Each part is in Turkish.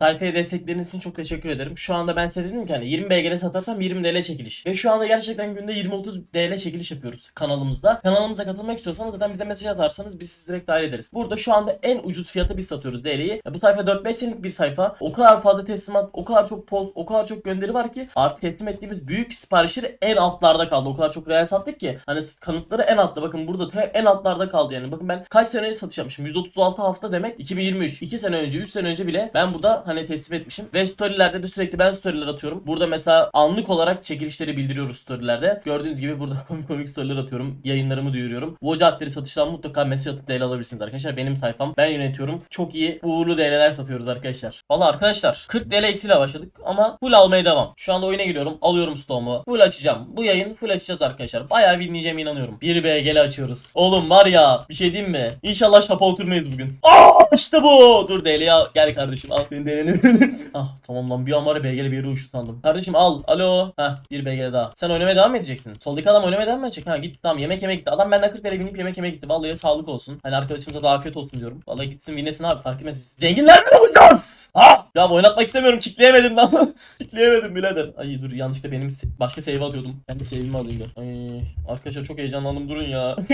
Sayfaya destekleriniz için çok teşekkür ederim. Şu anda ben size dedim ki hani 20 BGL satarsam 20 TL çekiliş. Ve şu anda gerçekten günde 20-30 TL çekiliş yapıyoruz kanalımızda. Kanalımıza katılmak istiyorsanız zaten bize mesaj atarsanız biz sizi direkt dahil ederiz. Burada şu anda en ucuz fiyata biz satıyoruz DL'yi. Bu sayfa 4-5 senelik bir sayfa. O kadar fazla teslimat, o kadar çok post, o kadar çok gönderi var ki artık teslim ettiğimiz büyük siparişleri en altlarda kaldı. O kadar çok real sattık ki hani kanıtları en altta. Bakın burada en altlarda kaldı yani. Bakın ben kaç sene önce satış yapmışım. 136 hafta demek 2023. 2 sene önce, 3 sene önce bile ben burada hani teslim etmişim. Ve storylerde de sürekli ben storyler atıyorum. Burada mesela anlık olarak çekilişleri bildiriyoruz storylerde. Gördüğünüz gibi burada komik komik storyler atıyorum. Yayınlarımı duyuruyorum. Bu adları satıştan mutlaka mesaj atıp DL alabilirsiniz arkadaşlar. Benim sayfam. Ben yönetiyorum. Çok iyi uğurlu DL'ler satıyoruz arkadaşlar. Valla arkadaşlar 40 DL eksiyle başladık ama full almaya devam. Şu anda oyuna giriyorum. Alıyorum stoğumu. Full açacağım. Bu yayın full açacağız arkadaşlar. Bayağı winleyeceğime inanıyorum. 1 BGL açıyoruz. Oğlum var ya bir şey diyeyim mi? İnşallah şapa oturmayız bugün. Aa işte bu. Dur DL ya. Gel kardeşim al senin DL'ni. ah tamam lan bir an var ya BGL bir yere uçtu sandım. Kardeşim al. Alo. Heh bir BGL daha. Sen oynamaya devam mı edeceksin? Soldaki adam oynamaya devam mı edecek? Ha git tamam yemek yemeye gitti. Adam benden 40 TL binip yemek yemeye gitti. Vallahi sağlık olsun. Hani arkadaşımıza da afiyet olsun diyorum. Vallahi gitsin winlesin abi fark etmez biz. Zenginler mi olacağız? Ha! Ya oynatmak istemiyorum. Kitleyemedim lan. Kitleyemedim birader. Ay dur yanlışlıkla benim başka save atıyordum. Ben de save'imi alayım dur. Ay arkadaşlar çok heyecanlandım durun ya.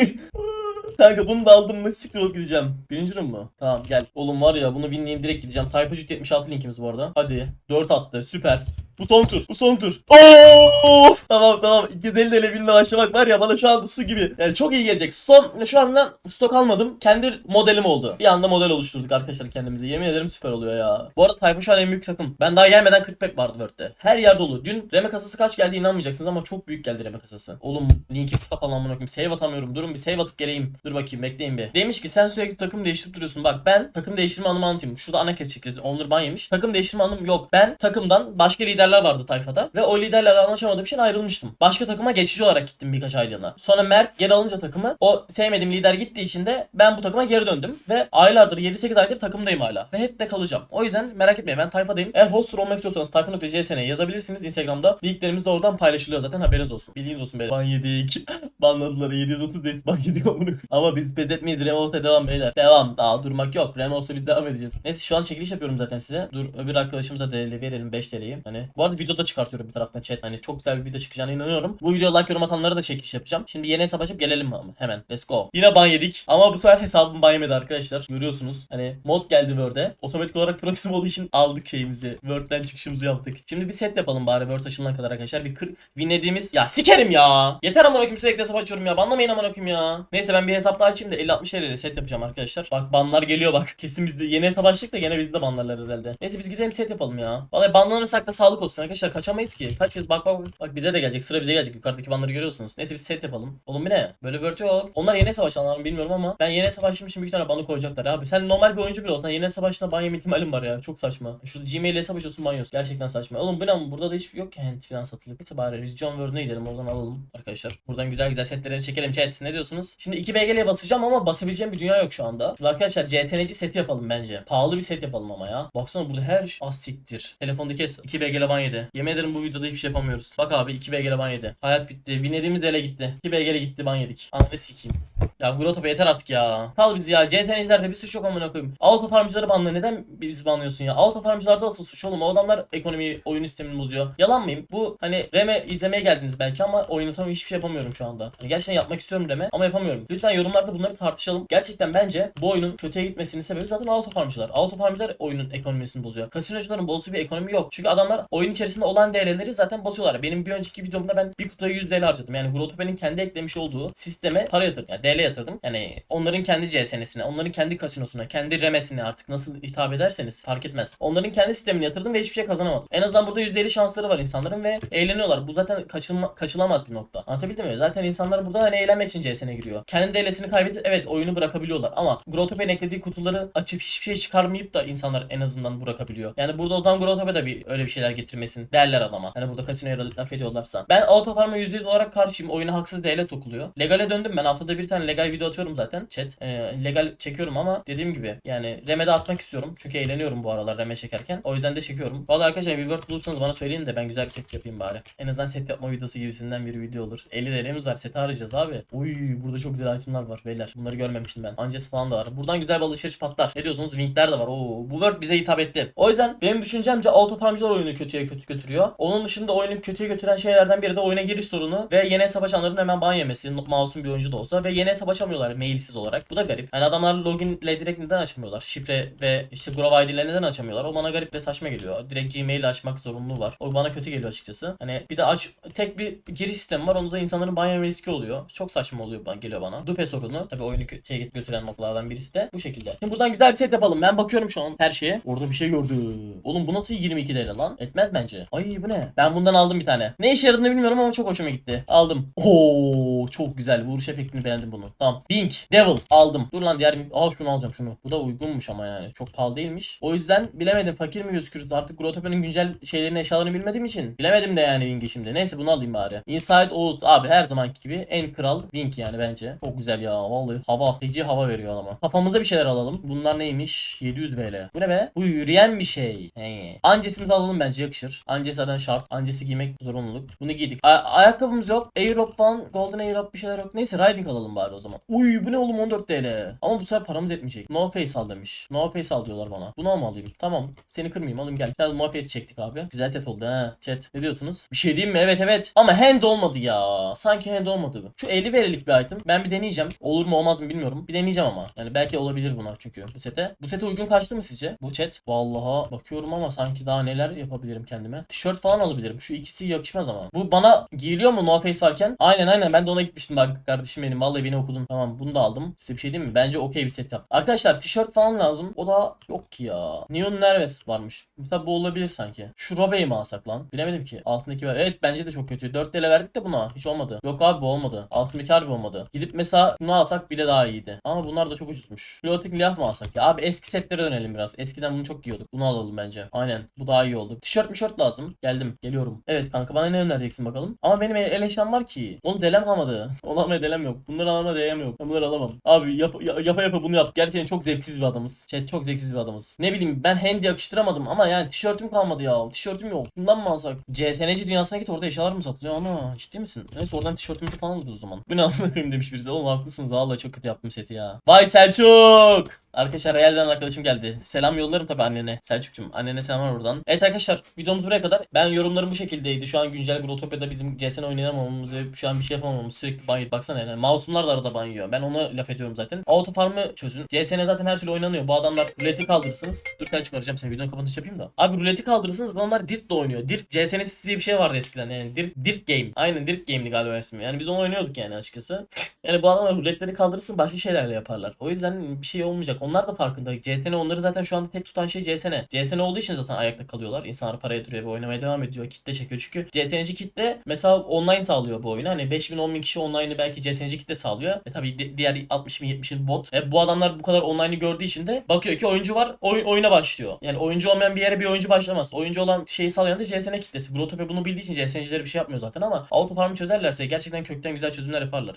Kanka bunu da aldım mı olup gideceğim. Birinci room mu? Tamam gel. Oğlum var ya bunu winleyeyim direkt gideceğim. Tayfa Jüt 76 linkimiz bu arada. Hadi. 4 attı. Süper. Bu son tur. Bu son tur. Oo! Tamam tamam. 250 TL winle başlamak var ya bana şu anda su gibi. Yani çok iyi gelecek. Stok şu anda stok almadım. Kendi modelim oldu. Bir anda model oluşturduk arkadaşlar kendimize. Yemin ederim süper oluyor ya. Bu arada Tayfa şu an en büyük takım. Ben daha gelmeden 40 pack vardı Word'de. Her yer dolu. Dün reme kasası kaç geldi inanmayacaksınız ama çok büyük geldi reme kasası. Oğlum linki kapalı amına koyayım. Save atamıyorum. Durun bir save atıp geleyim. Dur bakayım bekleyin bir. Demiş ki sen sürekli takım değiştirip duruyorsun. Bak ben takım değiştirme anımı anlatayım. Şurada ana kes çekeceğiz. Onur ban yemiş. Takım değiştirme anım yok. Ben takımdan başka liderler vardı tayfada. Ve o liderlerle anlaşamadığım için ayrılmıştım. Başka takıma geçici olarak gittim birkaç aylığına. Sonra Mert geri alınca takımı o sevmediğim lider gittiği için de ben bu takıma geri döndüm. Ve aylardır 7-8 aydır takımdayım hala. Ve hep de kalacağım. O yüzden merak etmeyin ben tayfadayım. Eğer hoster olmak istiyorsanız tayfa.csn'ye yazabilirsiniz. Instagram'da linklerimiz de oradan paylaşılıyor zaten haberiniz olsun. Bilginiz olsun beyler. Ban yedik. Banladılar 730 des ban yedik amına. Ama biz pes etmeyiz. Remos'ta devam beyler. Devam. Daha durmak yok. Remos'ta biz devam edeceğiz. Neyse şu an çekiliş yapıyorum zaten size. Dur öbür arkadaşımıza da verelim 5 TL'yi. Hani bu arada videoda çıkartıyorum bir taraftan chat. Hani çok güzel bir video çıkacağına inanıyorum. Bu video like yorum atanlara da çekiliş yapacağım. Şimdi yeni hesap açıp gelelim mi ama? Hemen. Let's go. Yine ban yedik. Ama bu sefer hesabım ban yemedi arkadaşlar. Görüyorsunuz. Hani mod geldi Word'e. Otomatik olarak proxy olduğu için aldık şeyimizi. Word'den çıkışımızı yaptık. Şimdi bir set yapalım bari Word açılana kadar arkadaşlar. Bir 40 winlediğimiz. Ya sikerim ya. Yeter amına koyayım sürekli hesap açıyorum ya. Banlamayın amına koyayım ya. Neyse ben bir hesap daha açayım da 50-60 TL'yle set yapacağım arkadaşlar. Bak banlar geliyor bak. Kesin bizde yeni hesap açtık da gene bizde banlarlar herhalde. Neyse biz gidelim set yapalım ya. Vallahi banlanırsak da sağlık olsun arkadaşlar. Kaçamayız ki. Kaç kez bak bak bak. Bize de gelecek. Sıra bize gelecek. Yukarıdaki banları görüyorsunuz. Neyse biz set yapalım. Oğlum bu ne? Böyle Word yok. Onlar yeni hesap açanlar mı bilmiyorum ama ben yeni açtığım için bir tane banı koyacaklar abi. Sen normal bir oyuncu bile olsan yeni açtığında ban yeme ihtimalin var ya. Çok saçma. Şurada Gmail hesap açıyorsun ban yiyorsun. Gerçekten saçma. Oğlum bu ne burada da hiç yok ki hand falan satılık. Neyse bari biz John Word'una gidelim. Oradan alalım arkadaşlar. Buradan güzel güzel setlerini çekelim chat. Ne diyorsunuz? Şimdi 2 BG'ye basacağım ama basabileceğim bir dünya yok şu anda. Şimdi arkadaşlar CSNC seti yapalım bence. Pahalı bir set yapalım ama ya. Baksana burada her şey az siktir. Telefondaki 2 BG'le ban yedi. Yemin ederim bu videoda hiçbir şey yapamıyoruz. Bak abi 2 BG'le ban yedi. Hayat bitti. Winlediğimiz de ele gitti. 2 BG'le gitti ban yedik. Ananı sikeyim. Ya Grotop'a yeter artık ya. Kal biz ya. CTN'cilerde bir suç yok amına koyayım. Auto farmcıları banla. Neden bizi banlıyorsun ya? Auto farmcılarda asıl suç oğlum. O adamlar ekonomiyi, oyun sistemini bozuyor. Yalan mıyım? Bu hani Reme izlemeye geldiniz belki ama tam hiçbir şey yapamıyorum şu anda. Hani gerçekten yapmak istiyorum Reme ama yapamıyorum. Lütfen yorumlarda bunları tartışalım. Gerçekten bence bu oyunun kötüye gitmesinin sebebi zaten auto farmcılar. Auto farmcılar oyunun ekonomisini bozuyor. Kasinocuların bozduğu bir ekonomi yok. Çünkü adamlar oyun içerisinde olan değerleri zaten basıyorlar. Benim bir önceki videomda ben bir kutuya 100 TL harcadım. Yani Grotopa'nın kendi eklemiş olduğu sisteme para yatırdım. Yani DL yatırdım. Yani onların kendi CSN'sine, onların kendi kasinosuna, kendi remesine artık nasıl hitap ederseniz fark etmez. Onların kendi sistemini yatırdım ve hiçbir şey kazanamadım. En azından burada %50 şansları var insanların ve eğleniyorlar. Bu zaten kaçılma, kaçılamaz bir nokta. Anlatabildim mi? Zaten insanlar burada hani eğlenmek için CSN'e giriyor. Kendi DL'sini kaybedip evet oyunu bırakabiliyorlar ama Grotopa'nın eklediği kutuları açıp hiçbir şey çıkarmayıp da insanlar en azından bırakabiliyor. Yani burada o zaman Grotop'a da bir öyle bir şeyler getirmesin derler adama. Hani burada kasinoya laf ediyorlarsa. Ben auto farm'a %100 olarak karşıyım. Oyuna haksız DL sokuluyor. Legale döndüm ben. Haftada bir tane legal video atıyorum zaten. Chat. Ee, legal çekiyorum ama dediğim gibi yani Rem'e atmak istiyorum. Çünkü eğleniyorum bu aralar Rem'e çekerken. O yüzden de çekiyorum. Vallahi arkadaşlar bir word bulursanız bana söyleyin de ben güzel bir set yapayım bari. En azından set yapma videosu gibisinden bir video olur. 50 DL'miz var. seti arayacağız abi. Uy burada çok güzel itemler var beyler. Bunları görmemiştim ben. Ancesi falan da var. Buradan güzel bir alışveriş patlar. Ne diyorsunuz? Winkler de var. Oo, bu word bize hitap etti. O yüzden benim düşüncemce auto farmcılar oyunu kötüye kötü götürüyor. Onun dışında oyunu kötüye götüren şeylerden biri de oyuna giriş sorunu ve yeni hesap açanların hemen ban yemesi. Masum bir oyuncu da olsa ve yeni hesap açamıyorlar mailsiz olarak. Bu da garip. Yani adamlar loginle direkt neden açamıyorlar? Şifre ve işte Grove ID'le neden açamıyorlar? O bana garip ve saçma geliyor. Direkt Gmail açmak zorunluluğu var. O bana kötü geliyor açıkçası. Hani bir de aç tek bir giriş sistemi var. Onda da insanların ban yeme riski oluyor. Çok saçma oluyor geliyor bana. Dupe sorunu. Tabii oyunu kötüye götüren noktalardan birisi de bu şekilde. Şimdi buradan güzel bir set yapalım. Ben bakıyorum şu an her şeye. Orada bir şey gördüm. Oğlum bu nasıl 22 lira lan? Etmez bence. Ay bu ne? Ben bundan aldım bir tane. Ne işe yaradığını bilmiyorum ama çok hoşuma gitti. Aldım. Oo çok güzel. Vuruş efektini beğendim bunu. Tamam. Bink. Devil. Aldım. Dur lan diğer. Aa şunu alacağım şunu. Bu da uygunmuş ama yani. Çok pahalı değilmiş. O yüzden bilemedim. Fakir mi gözükürüz? Artık Grotopya'nın güncel şeylerini eşyalarını bilmediğim için. Bilemedim de yani Wink'i şimdi. Neyse bunu alayım bari. Inside Oğuz. Abi her zamanki gibi en kral Wink yani bence. Çok güzel ya. Vallahi hava. Feci hava veriyor ama. Kafamıza bir şeyler alalım. Bunlar neymiş? 700 BL. Bu ne be? Bu yürüyen bir şey. He. Ancesimizi alalım bence yakışır. Ances zaten şart. Ancesi giymek zorunluluk. Bunu giydik. A- ayakkabımız yok. Aerob falan. Golden Aerob bir şeyler yok. Neyse Riding alalım bari o zaman. Uy bu ne oğlum 14 TL. Ama bu sefer paramız etmeyecek. No face al demiş. No face al diyorlar bana. Bunu mu alayım? Tamam. Seni kırmayayım oğlum gel. Gel no face çektik abi. Güzel set oldu ha. Chat. Ne diyorsunuz? Bir şey diyeyim mi? Evet evet. Ama hand olmadı ya. Sanki hand olmadı. Şu 50 verilik bir item. Ben bir deneyeceğim. Olur mu olmaz mı bilmiyorum. Bir deneyeceğim ama. Yani belki olabilir buna çünkü bu sete. Bu sete uygun kaçtı mı sizce? Bu chat. Vallahi bakıyorum ama sanki daha neler yapabilirim kendime. Tişört falan alabilirim. Şu ikisi yakışmaz ama. Bu bana giyiliyor mu no face varken? Aynen aynen ben de ona gitmiştim bak kardeşim benim. Vallahi beni okudun. Tamam bunu da aldım. Size bir şey diyeyim mi? Bence okey bir set yap. Arkadaşlar tişört falan lazım. O da yok ki ya. Neon Nervous varmış. Mesela bu olabilir sanki. Şu Robe'yi mi alsak lan? Bilemedim ki. Altındaki. Evet bence de çok kötü. 4 TL verdik de buna. Hiç olmadı. Yok abi bu olmadı. Altındaki harbi olmadı. Gidip mesela şunu alsak bile daha iyiydi. Ama bunlar da çok ucuzmuş. Pilotik Liaf mı alsak? Ya abi eski setlere dönelim biraz. Eskiden bunu çok giyiyorduk. Bunu alalım bence. Aynen. Bu daha iyi oldu. Tişört mişört lazım. Geldim. Geliyorum. Evet kanka bana ne önereceksin bakalım. Ama benim el eşyam var ki. Onu delem kalmadı. Onu almaya delem yok. Bunları almaya delem yok. Bunları alamam. Abi yap, ya- yapa yapa bunu yap. Gerçekten çok zevksiz bir adamız. Chat çok zevksiz bir adamız. Ne bileyim ben hand yakıştıramadım ama yani tişörtüm kalmadı ya. Tişörtüm yok. Bundan mı alsak? CSNC dünyasına git orada eşyalar mı satılıyor? Ana ciddi misin? Neyse oradan tişörtümüzü falan alırız o zaman. Bu ne amına koyayım demiş birisi. Oğlum haklısınız. Vallahi çok kötü yaptım seti ya. Vay Selçuk! Arkadaşlar Real'den arkadaşım geldi. Selam yollarım tabii annene. Selçuk'cum annene selamlar buradan. Evet arkadaşlar videomuz buraya kadar. Ben yorumlarım bu şekildeydi. Şu an güncel Grotopya'da bizim CSN oynayamamamız ve şu an bir şey yapamamamız sürekli ban yiyip baksana yani. Masumlar da arada ban yiyor. Ben ona laf ediyorum zaten. Auto farm'ı çözün. CSN zaten her türlü oynanıyor. Bu adamlar ruleti kaldırırsınız. Dur Selçuk arayacağım seni videonun kapanış yapayım da. Abi ruleti kaldırırsınız adamlar Dirt de oynuyor. Dirt CSN diye bir şey vardı eskiden yani. Dirt, Dirt Game. Aynen Dirt Game'di galiba ismi. Yani biz onu oynuyorduk yani açıkçası. Yani bu adamlar ruletleri kaldırırsın başka şeylerle yaparlar. O yüzden bir şey olmayacak. Onlar da farkında. CSN onları zaten şu anda tek tutan şey CSN. CSN olduğu için zaten ayakta kalıyorlar. İnsanlar para yatırıyor ve oynamaya devam ediyor. Kitle çekiyor. Çünkü CSN'ci kitle mesela online sağlıyor bu oyunu. Hani 5000 10.000 kişi online'ı belki CSN'ci kitle sağlıyor. E tabii di- diğer 60 bin 70 bin bot. E bu adamlar bu kadar online'ı gördüğü için de bakıyor ki oyuncu var oy- oyuna başlıyor. Yani oyuncu olmayan bir yere bir oyuncu başlamaz. Oyuncu olan şeyi sağlayan da CSN kitlesi. Grotopia bunu bildiği için CSN'cileri bir şey yapmıyor zaten ama auto farm'ı çözerlerse gerçekten kökten güzel çözümler yaparlar.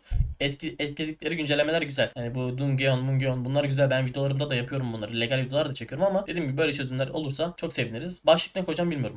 Etki, etkiledikleri güncellemeler güzel. Yani bu Dungeon, Mungeon bunlar güzel. Ben videolarımda da yapıyorum bunları. Legal videolar da çekiyorum ama dediğim gibi böyle çözümler olursa çok seviniriz. Başlık ne koyacağım bilmiyorum.